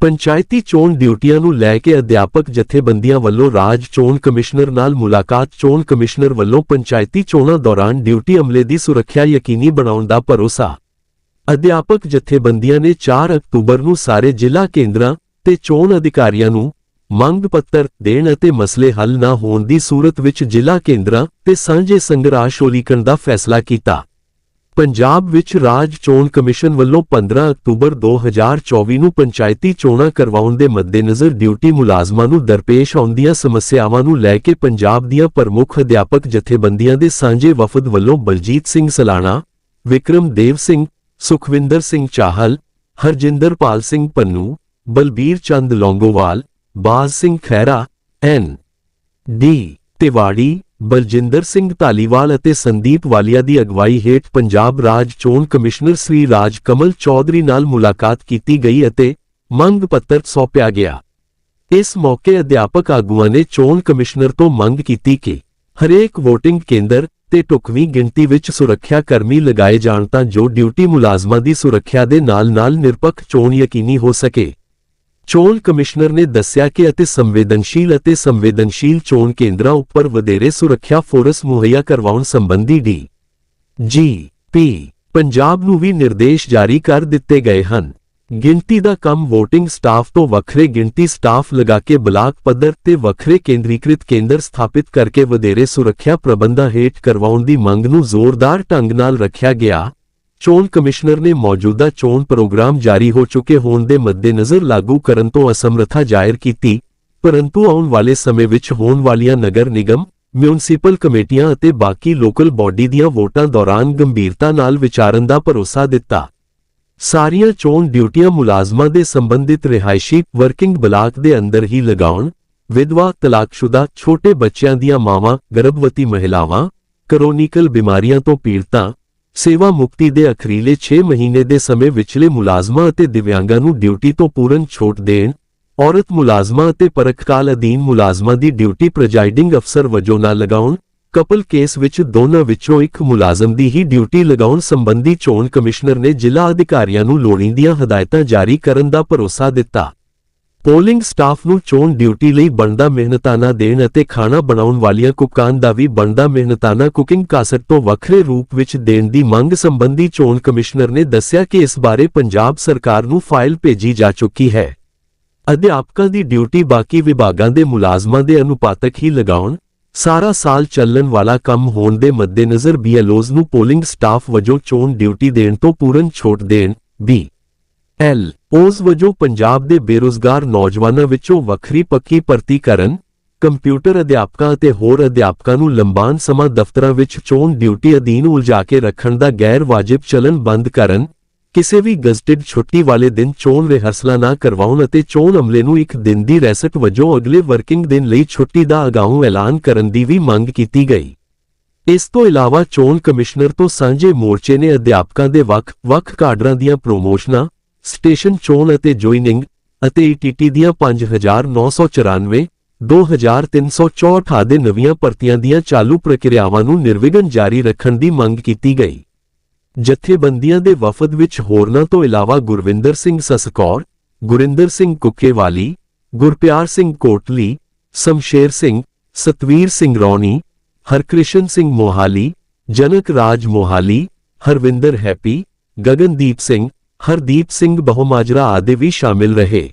ਪੰਚਾਇਤੀ ਚੋਣ ਡਿਊਟੀਆਂ ਨੂੰ ਲੈ ਕੇ ਅਧਿਆਪਕ ਜਥੇਬੰਦੀਆਂ ਵੱਲੋਂ ਰਾਜ ਚੋਣ ਕਮਿਸ਼ਨਰ ਨਾਲ ਮੁਲਾਕਾਤ। ਚੋਣ ਕਮਿਸ਼ਨਰ ਵੱਲੋਂ ਪੰਚਾਇਤੀ ਚੋਣਾਂ ਦੌਰਾਨ ਡਿਊਟੀ ਅਮਲੇ ਦੀ ਸੁਰੱਖਿਆ ਯਕੀਨੀ ਬਣਾਉਣ ਦਾ ਭਰੋਸਾ। ਅਧਿਆਪਕ ਜਥੇਬੰਦੀਆਂ ਨੇ 4 ਅਕਤੂਬਰ ਨੂੰ ਸਾਰੇ ਜ਼ਿਲ੍ਹਾ ਕੇਂਦਰਾਂ ਤੇ ਚੋਣ ਅਧਿਕਾਰੀਆਂ ਨੂੰ ਮੰਗ ਪੱਤਰ ਦੇਣ ਅਤੇ ਮਸਲੇ ਹੱਲ ਨਾ ਹੋਣ ਦੀ ਸੂਰਤ ਵਿੱਚ ਜ਼ਿਲ੍ਹਾ ਕੇਂਦਰਾਂ ਤੇ ਸਾਂਝੇ ਸੰਘਰਸ਼ ਉਲੀਕਣ ਦਾ ਫੈਸਲਾ ਕੀਤਾ। ਪੰਜਾਬ ਵਿੱਚ ਰਾਜ ਚੋਣ ਕਮਿਸ਼ਨ ਵੱਲੋਂ 15 ਅਕਤੂਬਰ 2024 ਨੂੰ ਪੰਚਾਇਤੀ ਚੋਣਾਂ ਕਰਵਾਉਣ ਦੇ ਮੱਦੇਨਜ਼ਰ ਡਿਊਟੀ ਮੁਲਾਜ਼ਮਾਂ ਨੂੰ ਦਰਪੇਸ਼ ਆਉਂਦੀਆਂ ਸਮੱਸਿਆਵਾਂ ਨੂੰ ਲੈ ਕੇ ਪੰਜਾਬ ਦੀਆਂ ਪ੍ਰਮੁੱਖ ਅਧਿਆਪਕ ਜਥੇਬੰਦੀਆਂ ਦੇ ਸਾਂਝੇ ਵਫਦ ਵੱਲੋਂ ਬਲਜੀਤ ਸਿੰਘ ਸਲਾਣਾ, ਵਿਕਰਮ ਦੇਵ ਸਿੰਘ, ਸੁਖਵਿੰਦਰ ਸਿੰਘ ਚਾਹਲ, ਹਰਜਿੰਦਰਪਾਲ ਸਿੰਘ ਪੰਨੂ, ਬਲਬੀਰ ਚੰਦ ਲੌਂਗੋਵਾਲ, ਬਾਜ਼ ਸਿੰਘ ਖਹਿਰਾ, ਐਨ, ਡੀ, ਤਿਵਾੜੀ ਬਲਜਿੰਦਰ ਸਿੰਘ ਧਾਲੀਵਾਲ ਅਤੇ ਸੰਦੀਪ ਵਾਲੀਆ ਦੀ ਅਗਵਾਈ ਹੇਠ ਪੰਜਾਬ ਰਾਜ ਚੋਣ ਕਮਿਸ਼ਨਰ ਸ੍ਰੀ ਰਾਜ ਕਮਲ ਚੌਧਰੀ ਨਾਲ ਮੁਲਾਕਾਤ ਕੀਤੀ ਗਈ ਅਤੇ ਮੰਗ ਪੱਤਰ ਸੌਂਪਿਆ ਗਿਆ। ਇਸ ਮੌਕੇ ਅਧਿਆਪਕ ਆਗੂਆਂ ਨੇ ਚੋਣ ਕਮਿਸ਼ਨਰ ਤੋਂ ਮੰਗ ਕੀਤੀ ਕਿ ਹਰੇਕ VOTING ਕੇਂਦਰ ਤੇ ਟੁਕਵੀਂ ਗਿਣਤੀ ਵਿੱਚ ਸੁਰੱਖਿਆ ਕਰਮੀ ਲਗਾਏ ਜਾਣ ਤਾਂ ਜੋ ਡਿਊਟੀ ਮੁਲਾਜ਼ਮਾਂ ਦੀ ਸੁਰੱਖਿਆ ਦੇ ਨਾਲ-ਨਾਲ ਨਿਰਪੱਖ ਚੋਣ ਯਕੀਨੀ ਹੋ ਸਕੇ। ਚੋਣ ਕਮਿਸ਼ਨਰ ਨੇ ਦੱਸਿਆ ਕਿ ਅਤੇ ਸੰਵੇਦਨਸ਼ੀਲ ਅਤੇ ਸੰਵੇਦਨਸ਼ੀਲ ਚੋਣ ਕੇਂਦਰਾਂ ਉੱਪਰ ਵਧੇਰੇ ਸੁਰੱਖਿਆ ਫੋਰਸ ਮੁਹੱਈਆ ਕਰਵਾਉਣ ਸੰਬੰਧੀ ਡੀ. ਜੀ. ਪੀ. ਪੰਜਾਬ ਨੂੰ ਵੀ ਨਿਰਦੇਸ਼ ਜਾਰੀ ਕਰ ਦਿੱਤੇ ਗਏ ਹਨ। ਗਿਣਤੀ ਦਾ ਕੰਮ VOTING ਸਟਾਫ ਤੋਂ ਵੱਖਰੇ ਗਿਣਤੀ ਸਟਾਫ ਲਗਾ ਕੇ ਬਲਾਕ ਪੱਧਰ ਤੇ ਵੱਖਰੇ ਕੇਂਦਰੀਕ੍ਰਿਤ ਕੇਂਦਰ ਸਥਾਪਿਤ ਕਰਕੇ ਵਧੇਰੇ ਸੁਰੱਖਿਆ ਪ੍ਰਬੰਧਾਂ ਹੇਠ ਕਰਵਾਉਣ ਦੀ ਮੰਗ ਨੂੰ ਜ਼ੋਰਦਾਰ ਢੰਗ ਨਾਲ ਰੱਖਿਆ ਗਿਆ। ਚੋਣ ਕਮਿਸ਼ਨਰ ਨੇ ਮੌਜੂਦਾ ਚੋਣ ਪ੍ਰੋਗਰਾਮ ਜਾਰੀ ਹੋ ਚੁੱਕੇ ਹੋਣ ਦੇ ਮੱਦੇਨਜ਼ਰ ਲਾਗੂ ਕਰਨ ਤੋਂ ਅਸਮਰੱਥਾ ਜ਼ਾਹਿਰ ਕੀਤੀ, ਪਰੰਤੂ ਆਉਣ ਵਾਲੇ ਸਮੇਂ ਵਿੱਚ ਹੋਣ ਵਾਲੀਆਂ ਨਗਰ ਨਿਗਮ, ਮਿਊਨਿਸਪਲ ਕਮੇਟੀਆਂ ਅਤੇ ਬਾਕੀ ਲੋਕਲ ਬਾਡੀ ਦੀਆਂ ਵੋਟਾਂ ਦੌਰਾਨ ਗੰਭੀਰਤਾ ਨਾਲ ਵਿਚਾਰਨ ਦਾ ਭਰੋਸਾ ਦਿੱਤਾ। ਸਾਰੀਆਂ ਚੋਣ ਡਿਊਟੀਆਂ ਮੁਲਾਜ਼ਮਾਂ ਦੇ ਸੰਬੰਧਿਤ ਰਿਹਾਇਸ਼ੀ ਵਰਕਿੰਗ ਬਲਾਕ ਦੇ ਅੰਦਰ ਹੀ ਲਗਾਉਣ, ਵਿਧਵਾ ਤਲਾਕਸ਼ੁਦਾ ਛੋਟੇ ਬੱਚਿਆਂ ਦੀਆਂ ਮਾਵਾਂ, ਗਰਭਵਤੀ ਮਹਿਲਾਵਾਂ, ਕਰੋਨਿਕਲ ਬਿਮਾਰੀਆਂ ਤੋਂ ਪੀੜਤਾਂ ਸੇਵਾ ਮੁਕਤੀ ਦੇ ਅਖਰੀਲੇ 6 ਮਹੀਨੇ ਦੇ ਸਮੇਂ ਵਿਚਲੇ ਮੁਲਾਜ਼ਮਾਂ ਅਤੇ ਦਿਵਿਆਂਗਾਂ ਨੂੰ ਡਿਊਟੀ ਤੋਂ ਪੂਰਨ ਛੋਟ ਦੇਣ, ਔਰਤ ਮੁਲਾਜ਼ਮਾਂ ਅਤੇ ਪਰਖਕਾਲ ਅਧੀਨ ਮੁਲਾਜ਼ਮਾਂ ਦੀ ਡਿਊਟੀ ਪ੍ਰੈਜ਼ਾਈਡਿੰਗ ਅਫਸਰ ਵਜੋਂ ਨਾ ਲਗਾਉਣ, ਕਪਲ ਕੇਸ ਵਿੱਚ ਦੋਨਾਂ ਵਿੱਚੋਂ ਇੱਕ ਮੁਲਾਜ਼ਮ ਦੀ ਹੀ ਡਿਊਟੀ ਲਗਾਉਣ ਸੰਬੰਧੀ ਚੋਣ ਕਮਿਸ਼ਨਰ ਨੇ ਜ਼ਿਲ੍ਹਾ ਅਧਿਕਾਰੀਆਂ ਨੂੰ ਲੋੜੀਂਦੀਆਂ ਹਦਾਇਤਾਂ ਜਾਰੀ ਕਰਨ ਦਾ ਭਰੋਸਾ ਦਿੱਤਾ। ਪੋਲਿੰਗ ਸਟਾਫ ਨੂੰ ਚੋਣ ਡਿਊਟੀ ਲਈ ਬਣਦਾ ਮਿਹਨਤਾਨਾ ਦੇਣ ਅਤੇ ਖਾਣਾ ਬਣਾਉਣ ਵਾਲੀਆਂ ਕੁਕਾਂ ਦਾ ਵੀ ਬਣਦਾ ਮਿਹਨਤਾਨਾ ਕੁਕਿੰਗ ਕਾਸਟ ਤੋਂ ਵੱਖਰੇ ਰੂਪ ਵਿੱਚ ਦੇਣ ਦੀ ਮੰਗ ਸੰਬੰਧੀ ਚੋਣ ਕਮਿਸ਼ਨਰ ਨੇ ਦੱਸਿਆ ਕਿ ਇਸ ਬਾਰੇ ਪੰਜਾਬ ਸਰਕਾਰ ਨੂੰ ਫਾਈਲ ਭੇਜੀ ਜਾ ਚੁੱਕੀ ਹੈ। ਅਧਿਆਪਕਾਂ ਦੀ ਡਿਊਟੀ ਬਾਕੀ ਵਿਭਾਗਾਂ ਦੇ ਮੁਲਾਜ਼ਮਾਂ ਦੇ ਅਨੁਪਾਤਕ ਹੀ ਲਗਾਉਣ, ਸਾਰਾ ਸਾਲ ਚੱਲਣ ਵਾਲਾ ਕੰਮ ਹੋਣ ਦੇ ਮੱਦੇਨਜ਼ਰ ਬੀਐਲਓਜ਼ ਨੂੰ ਪੋਲਿੰਗ ਸਟਾਫ ਵਜੋਂ ਚੋਣ ਡਿਊਟੀ ਦੇਣ ਤੋਂ ਪੂਰਨ ਛੋਟ ਦੇਣ, ਬੀ ਐਲ ਉਸ ਵਜੋਂ ਪੰਜਾਬ ਦੇ ਬੇਰੁਜ਼ਗਾਰ ਨੌਜਵਾਨਾਂ ਵਿੱਚੋਂ ਵੱਖਰੀ ਪੱਕੀ ਭਰਤੀ ਕਰਨ, ਕੰਪਿਊਟਰ ਅਧਿਆਪਕਾਂ ਅਤੇ ਹੋਰ ਅਧਿਆਪਕਾਂ ਨੂੰ ਲੰਬਾਨ ਸਮਾਂ ਦਫ਼ਤਰਾਂ ਵਿੱਚ ਚੋਣ ਡਿਊਟੀ ਅਧੀਨ ਉਲਝਾ ਕੇ ਰੱਖਣ ਦਾ ਗੈਰ ਵਾਜਿਬ ਚਲਨ ਬੰਦ ਕਰਨ, ਕਿਸੇ ਵੀ ਗਜ਼ਟਿਡ ਛੁੱਟੀ ਵਾਲੇ ਦਿਨ ਚੋਣ ਰਿਹਰਸਲਾਂ ਨਾ ਕਰਵਾਉਣ ਅਤੇ ਚੋਣ ਅਮਲੇ ਨੂੰ ਇੱਕ ਦਿਨ ਦੀ ਰੈਸਟ ਵਜੋਂ ਅਗਲੇ ਵਰਕਿੰਗ ਦਿਨ ਲਈ ਛੁੱਟੀ ਦਾ ਅਗਾਊਂ ਐਲਾਨ ਕਰਨ ਦੀ ਵੀ ਮੰਗ ਕੀਤੀ ਗਈ। ਇਸ ਤੋਂ ਇਲਾਵਾ ਚੋਣ ਕਮਿਸ਼ਨਰ ਤੋਂ ਸਾਂਝੇ ਮੋਰਚੇ ਨੇ ਅਧਿਆਪਕਾਂ ਦੇ ਵੱਖ-ਵੱਖ ਕਾਡਰਾਂ ਦੀਆਂ ਪ੍ਰੋਮੋਸ਼ਨਾਂ ਸਟੇਸ਼ਨ ਚੋਣ ਅਤੇ ਜੁਆਇਨਿੰਗ ਅਤੇ ਈਟੀਟੀ ਦੀਆਂ 5994 2364 ਦੇ ਨਵੀਆਂ ਭਰਤੀਆਂ ਦੀਆਂ ਚਾਲੂ ਪ੍ਰਕਿਰਿਆਵਾਂ ਨੂੰ ਨਿਰਵਿਘਨ ਜਾਰੀ ਰੱਖਣ ਦੀ ਮੰਗ ਕੀਤੀ ਗਈ। ਜਥੇਬੰਦੀਆਂ ਦੇ ਵਫਦ ਵਿੱਚ ਹੋਰਨਾਂ ਤੋਂ ਇਲਾਵਾ ਗੁਰਵਿੰਦਰ ਸਿੰਘ ਸਸਕੌਰ, ਗੁਰਿੰਦਰ ਸਿੰਘ ਕੁੱਕੇਵਾਲੀ, ਗੁਰਪਿਆਰ ਸਿੰਘ ਕੋਟਲੀ, ਸ਼ਮਸ਼ੇਰ ਸਿੰਘ, ਸਤਵੀਰ ਸਿੰਘ ਰੌਣੀ, ਹਰਕ੍ਰਿਸ਼ਨ ਸਿੰਘ ਮੋਹਾਲੀ, ਜਨਕ ਰਾਜ ਮੋਹਾਲੀ, ਹਰਵਿੰਦਰ ਹੈਪੀ, ਗਗਨਦੀਪ ਸਿੰਘ ਹਰਦੀਪ ਸਿੰਘ ਬਹੁਮਾਜਰਾ ਆਦਿ ਵੀ ਸ਼ਾਮਿਲ ਰਹੇ।